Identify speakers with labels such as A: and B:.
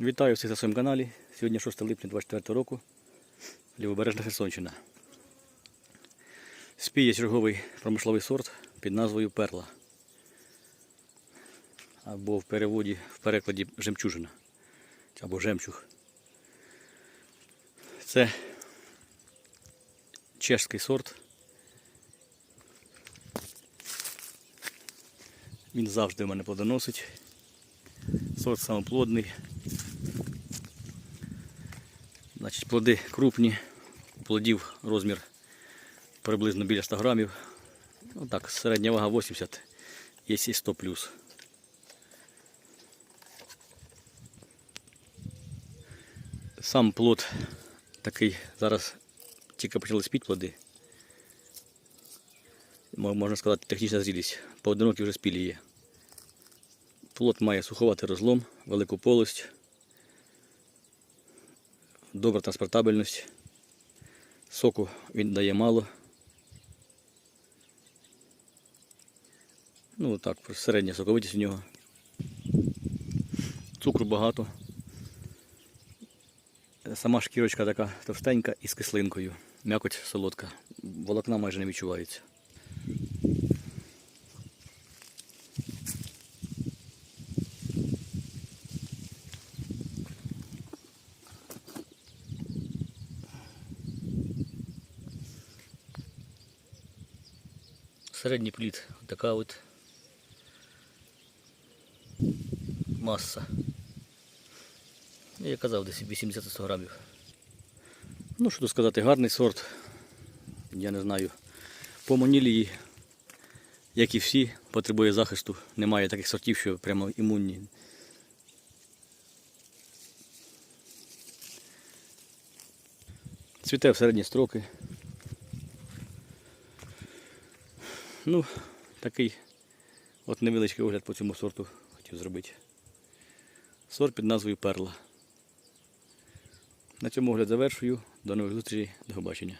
A: Вітаю всіх на своєму каналі. Сьогодні 6 липня 24 року. Лівобережна Херсонщина. Спіє черговий промисловий сорт під назвою Перла. Або в переводі, в перекладі жемчужина. Або жемчуг. Це чешський сорт. Він завжди в мене плодоносить. Сорт самоплодний. Значить, плоди крупні, плодів розмір приблизно біля 100 грамів. Ну так, середня вага 80, є і 100 плюс. Сам плод такий, зараз тільки почали спіти плоди. Можна сказати, технічна зрілість. Поодинокі вже спілі є. Плод має суховатий розлом, велику полость добра транспортабельність. Соку він дає мало. Ну так, середня соковитість у нього. Цукру багато. Сама шкірочка така товстенька і з кислинкою. М'якоть солодка. Волокна майже не відчувається. Середній плід така от маса. Я казав, десь 80-100 грамів. Ну, що тут сказати, гарний сорт. Я не знаю. По монілії, як і всі, потребує захисту. Немає таких сортів, що прямо імунні. Цвіте в середні строки. Ну, такий от невеличкий огляд по цьому сорту хотів зробити. Сорт під назвою Перла. На цьому огляд завершую. До нових зустрічей, до побачення.